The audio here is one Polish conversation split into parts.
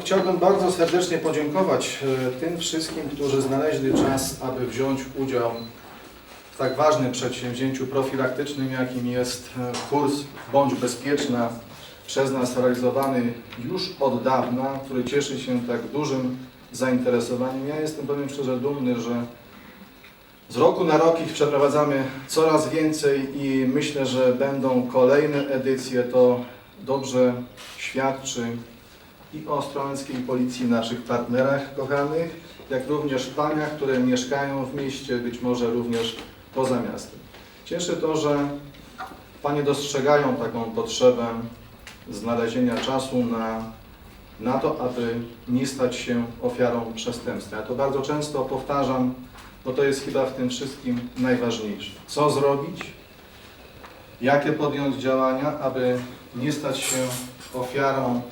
Chciałbym bardzo serdecznie podziękować e, tym wszystkim, którzy znaleźli czas, aby wziąć udział w tak ważnym przedsięwzięciu profilaktycznym, jakim jest e, kurs Bądź Bezpieczna, przez nas realizowany już od dawna, który cieszy się tak dużym zainteresowaniem. Ja jestem, powiem szczerze, dumny, że z roku na rok ich przeprowadzamy coraz więcej i myślę, że będą kolejne edycje. To dobrze świadczy i o ostrołęckiej policji, naszych partnerach kochanych, jak również paniach, które mieszkają w mieście, być może również poza miastem. Cieszy to, że panie dostrzegają taką potrzebę znalezienia czasu na, na to, aby nie stać się ofiarą przestępstwa. Ja to bardzo często powtarzam, bo to jest chyba w tym wszystkim najważniejsze. Co zrobić? Jakie podjąć działania, aby nie stać się ofiarą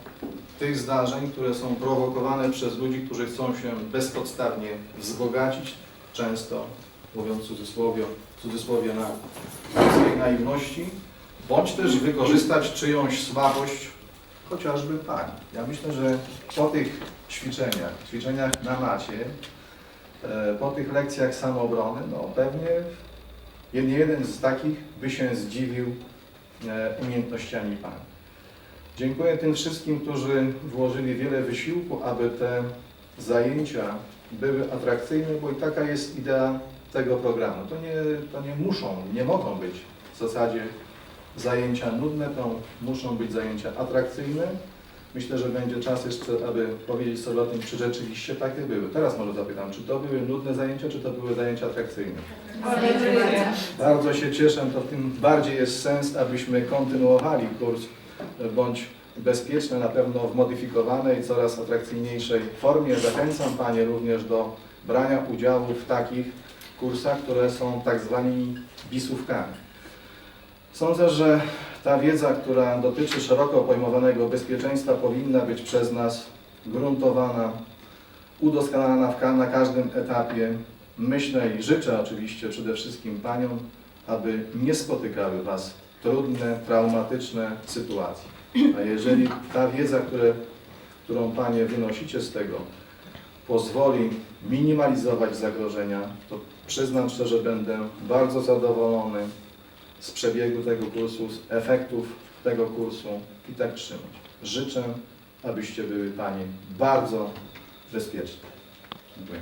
tych zdarzeń, które są prowokowane przez ludzi, którzy chcą się bezpodstawnie wzbogacić, często, mówiąc w cudzysłowie, cudzysłowie na swojej naiwności, bądź też wykorzystać czyjąś słabość, chociażby pani. Ja myślę, że po tych ćwiczeniach, ćwiczeniach na macie, e, po tych lekcjach samoobrony, no pewnie nie jeden z takich by się zdziwił e, umiejętnościami pani. Dziękuję tym wszystkim, którzy włożyli wiele wysiłku, aby te zajęcia były atrakcyjne, bo i taka jest idea tego programu. To nie, to nie muszą, nie mogą być w zasadzie zajęcia nudne, to muszą być zajęcia atrakcyjne. Myślę, że będzie czas jeszcze, aby powiedzieć sobie o tym, czy rzeczywiście takie były. Teraz może zapytam, czy to były nudne zajęcia, czy to były zajęcia atrakcyjne? Bardzo się cieszę, to tym bardziej jest sens, abyśmy kontynuowali kurs bądź bezpieczny, na pewno w modyfikowanej, coraz atrakcyjniejszej formie. Zachęcam Panie również do brania udziału w takich kursach, które są tak zwanymi bisówkami. Sądzę, że ta wiedza, która dotyczy szeroko pojmowanego bezpieczeństwa, powinna być przez nas gruntowana, udoskonalana na każdym etapie. Myślę i życzę oczywiście przede wszystkim Paniom, aby nie spotykały Was trudne, traumatyczne sytuacje. A jeżeli ta wiedza, które, którą Panie wynosicie z tego, pozwoli minimalizować zagrożenia, to przyznam szczerze, będę bardzo zadowolony z przebiegu tego kursu, z efektów tego kursu i tak trzymać. Życzę, abyście były Panie bardzo bezpieczne. Dziękuję.